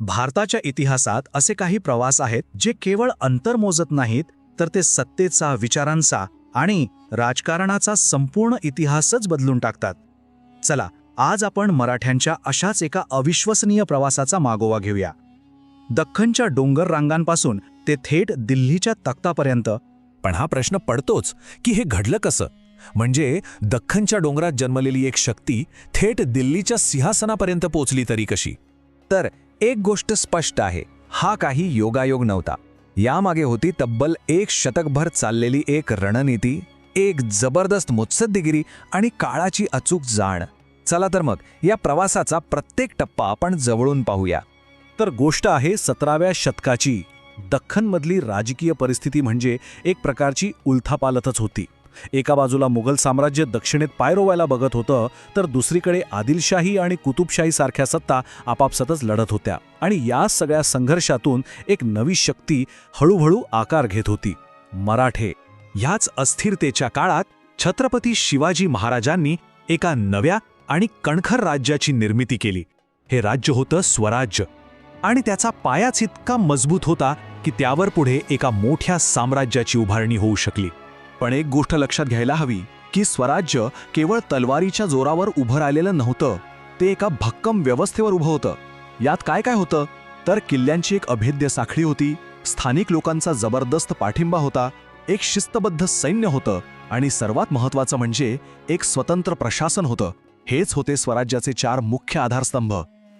भारताच्या इतिहासात असे काही प्रवास आहेत जे केवळ अंतर मोजत नाहीत तर ते सत्तेचा विचारांचा आणि राजकारणाचा संपूर्ण इतिहासच बदलून टाकतात. चला आज आपण मराठ्यांच्या अशाच एका अविश्वसनीय प्रवासाचा मागोवा घेऊया. दख्खनच्या डोंगर रांगांपासून ते थेट दिल्लीच्या तख्तापर्यंत. पण हा प्रश्न पडतोच की हे घडलं कसं? म्हणजे दख्खनच्या डोंगरात जन्मलेली एक शक्ती थेट दिल्लीच्या सिंहासनापर्यंत पोचली तरी कशी? तर एक गोष्ट स्पष्ट आहे हा काही योगायोग नव्हता. यामागे होती तब्बल एक शतकभर चाललेली एक रणनीती एक जबरदस्त मुत्सद्दीगिरी आणि काळाची अचूक जाण. चला तर मग या प्रवासाचा प्रत्येक टप्पा आपण जवळून पाहूया. तर गोष्ट आहे सतराव्या शतकाची. दख्खनमधली राजकीय परिस्थिती म्हणजे एक प्रकारची उलथापालथच होती. एका बाजूला मुघल साम्राज्य दक्षिणेत पाय रोवायला बघत होतं तर दुसरीकडे आदिलशाही आणि कुतुबशाही सारख्या सत्ता आपापसातच लढत होत्या. आणि या सगळ्या संघर्षातून एक नवी शक्ती हळूहळू आकार घेत होती. मराठे. ह्याच अस्थिरतेच्या काळात छत्रपती शिवाजी महाराजांनी एका नव्या आणि कणखर राज्याची निर्मिती केली. हे राज्य होतं स्वराज्य. आणि त्याचा पायाच इतका मजबूत होता की त्यावर पुढे एका मोठ्या साम्राज्याची उभारणी होऊ शकली. पण एक गोष्ट लक्षात घ्यायला हवी की स्वराज्य केवळ तलवारीच्या जोरावर उभं राहिलेलं नव्हतं ते एका भक्कम व्यवस्थेवर उभं होतं. यात काय काय होतं? तर किल्ल्यांची एक अभेद्य साखळी होती स्थानिक लोकांचा जबरदस्त पाठिंबा होता एक शिस्तबद्ध सैन्य होतं आणि सर्वात महत्त्वाचं म्हणजे एक स्वतंत्र प्रशासन होतं. हेच होते स्वराज्याचे चार मुख्य आधारस्तंभ.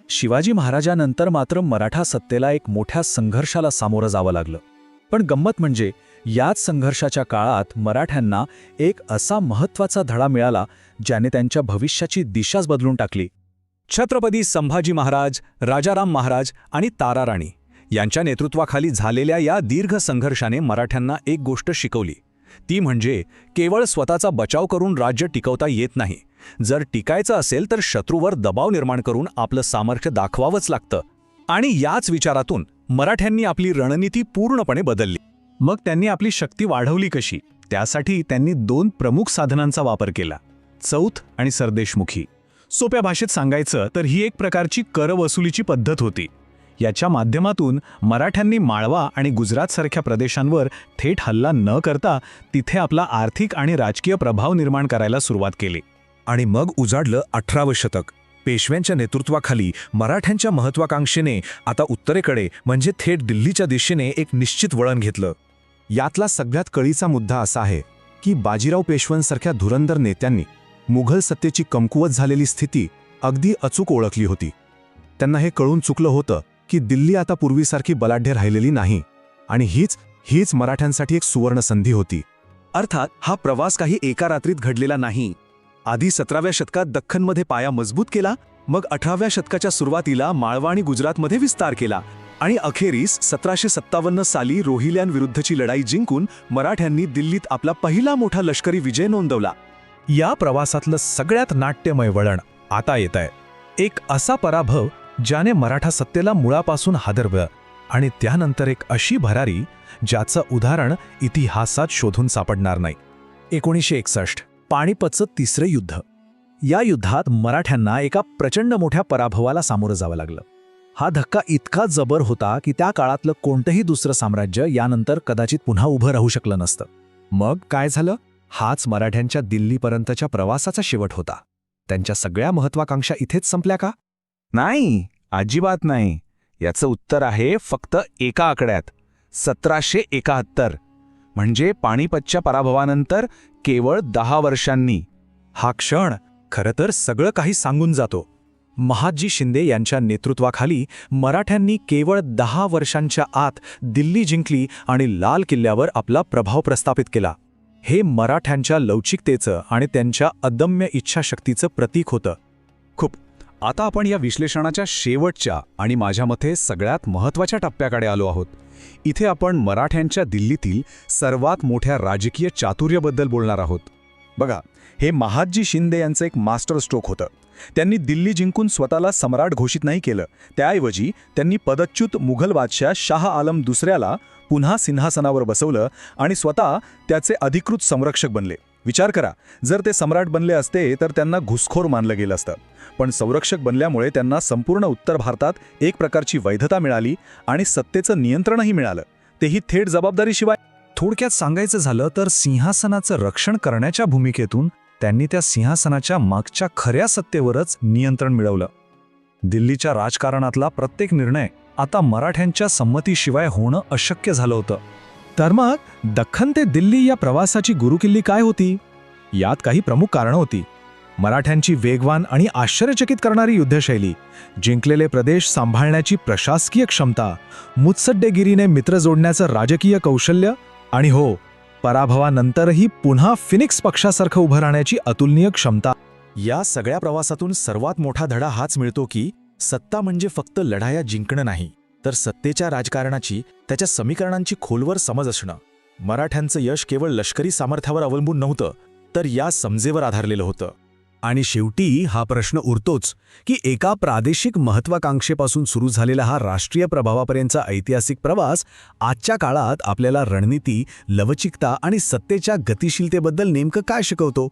शिवाजी महाराजानंतर मात्र मराठा सत्तेला एक मोठ्या संघर्षाला सामोरं जावं लागलं. पण गंमत म्हणजे याच संघर्षाच्या काळात मराठ्यांना एक असा महत्त्वाचा धडा मिळाला ज्याने त्यांच्या भविष्याची दिशाच बदलून टाकली. छत्रपती संभाजी महाराज राजाराम महाराज आणि ताराराणी यांच्या नेतृत्वाखाली झालेल्या या दीर्घ संघर्षाने मराठ्यांना एक गोष्ट शिकवली. ती म्हणजे केवळ स्वतःचा बचाव करून राज्य टिकवता येत नाही. जर टिकायचं असेल तर शत्रूवर दबाव निर्माण करून आपलं सामर्थ्य दाखवावंच लागतं. आणि याच विचारातून मराठ्यांनी आपली रणनीती पूर्णपणे बदलली. मग त्यांनी आपली शक्ती वाढवली कशी? त्यासाठी त्यांनी दोन प्रमुख साधनांचा वापर केला चौथ आणि सरदेशमुखी. सोप्या भाषेत सांगायचं तर ही एक प्रकारची करवसुलीची पद्धत होती. याच्या माध्यमातून मराठ्यांनी माळवा आणि गुजरातसारख्या प्रदेशांवर थेट हल्ला न करता तिथे आपला आर्थिक आणि राजकीय प्रभाव निर्माण करायला सुरुवात केली. आणि मग उजाडलं अठरावं शतक. पेशव्यांच्या नेतृत्वाखाली मराठ्यांच्या महत्वाकांक्षेने आता उत्तरेकडे म्हणजे थेट दिल्लीच्या दिशेने एक निश्चित वळण घेतलं. यातला सगळ्यात कळीचा मुद्दा असा आहे की बाजीराव पेशव्यांसारख्या धुरंधर नेत्यांनी मुघल सत्तेची कमकुवत झालेली स्थिती अगदी अचूक ओळखली होती. त्यांना हे कळून चुकलं होतं की दिल्ली आता पूर्वीसारखी बलाढ्य राहिलेली नाही आणि हीच हीच मराठ्यांसाठी एक सुवर्ण संधी होती. अर्थात हा प्रवास काही एका रात्रीत घडलेला नाही. आधी सतराव्या शतकात दख्खनमध्ये पाया मजबूत केला मग अठराव्या शतकाच्या सुरुवातीला माळवा आणि गुजरातमध्ये विस्तार केला आणि अखेरीस सतराशे सत्तावन्न साली रोहिल्यांविरुद्धची लढाई जिंकून मराठ्यांनी दिल्लीत आपला पहिला मोठा लष्करी विजय नोंदवला. या प्रवासातलं सगळ्यात नाट्यमय वळण आता येत आहे एक असा पराभव ज्याने मराठा सत्तेला मुळापासून हादरवलं आणि त्यानंतर एक अशी भरारी ज्याचं उदाहरण इतिहासात शोधून सापडणार नाही. एकोणीसशे एकसष्ट पाणीपतचं तिसरं युद्ध. या युद्धात मराठ्यांना एका प्रचंड मोठ्या पराभवाला सामोरं जावं लागलं. हा धक्का इतका जबर होता की त्या काळातलं कोणतंही दुसरं साम्राज्य यानंतर कदाचित पुन्हा उभं राहू शकलं नसतं. मग काय झालं? हाच मराठ्यांच्या दिल्लीपर्यंतच्या प्रवासाचा शेवट होता. त्यांच्या सगळ्या महत्वाकांक्षा इथेच संपल्या का? नाही अजिबात नाही. याचं उत्तर आहे फक्त एका आकड्यात. सतराशे एकाहत्तर. म्हणजे पाणीपतच्या पराभवानंतर केवळ दहा वर्षांनी. हा क्षण खरं तर सगळं काही सांगून जातो. महादजी शिंदे यांच्या नेतृत्वाखाली मराठ्यांनी केवळ दहा वर्षांच्या आत दिल्ली जिंकली आणि लाल किल्ल्यावर आपला प्रभाव प्रस्थापित केला. हे मराठ्यांच्या लवचिकतेचं आणि त्यांच्या अदम्य इच्छाशक्तीचं प्रतीक होतं. खूप. आता आपण या विश्लेषणाच्या शेवटच्या आणि माझ्या मते सगळ्यात महत्त्वाच्या टप्प्याकडे आलो आहोत. इथे आपण मराठ्यांच्या दिल्लीतील सर्वात मोठ्या राजकीय चातुर्याबद्दल बोलणार आहोत. बघा हे महादजी शिंदे यांचं एक मास्टर स्ट्रोक होतं. त्यांनी दिल्ली जिंकून स्वतःला सम्राट घोषित नाही केलं. त्याऐवजी त्यांनी पदच्युत मुघल बादशाह शाह आलम दुसऱ्याला पुन्हा सिंहासनावर बसवलं आणि स्वतः त्याचे अधिकृत संरक्षक बनले. विचार करा. जर ते सम्राट बनले असते तर त्यांना घुसखोर मानलं गेलं असतं. पण संरक्षक बनल्यामुळे त्यांना संपूर्ण उत्तर भारतात एक प्रकारची वैधता मिळाली आणि सत्तेचं नियंत्रणही मिळालं. तेही थेट जबाबदारीशिवाय. थोडक्यात सांगायचं झालं तर सिंहासनाचं रक्षण करण्याच्या भूमिकेतून त्यांनी त्या सिंहासनाच्या मागच्या खऱ्या सत्तेवरच नियंत्रण मिळवलं. दिल्लीच्या राजकारणातला प्रत्येक निर्णय आता मराठ्यांच्या संमतीशिवाय होणं अशक्य झालं होतं. तर मग दख्खन ते दिल्ली या प्रवासाची गुरुकिल्ली काय होती? यात काही प्रमुख कारणं होती. मराठ्यांची वेगवान आणि आश्चर्यचकित करणारी युद्धशैली जिंकलेले प्रदेश सांभाळण्याची प्रशासकीय क्षमता मुत्सड्डेगिरीने मित्र जोडण्याचं राजकीय कौशल्य आणि हो पराभवानंतरही पुन्हा फिनिक्स पक्षासारखं उभं राहण्याची अतुलनीय क्षमता. या सगळ्या प्रवासातून सर्वात मोठा धडा हाच मिळतो की सत्ता म्हणजे फक्त लढाया जिंकणं नाही. तर सत्तेच्या राजकारणाची त्याच्या समीकरणांची खोलवर समज असणं. मराठ्यांचं यश केवळ लष्करी सामर्थ्यावर अवलंबून नव्हतं तर या समजेवर आधारलेलं होतं. आणि शेवटी हा प्रश्न उरतोच की एका प्रादेशिक महत्वाकांक्षेपासून सुरू झालेला हा राष्ट्रीय प्रभावापर्यंतचा ऐतिहासिक प्रवास आजच्या काळात आपल्याला रणनीती लवचिकता आणि सत्तेच्या गतिशीलतेबद्दल नेमकं काय शिकवतो?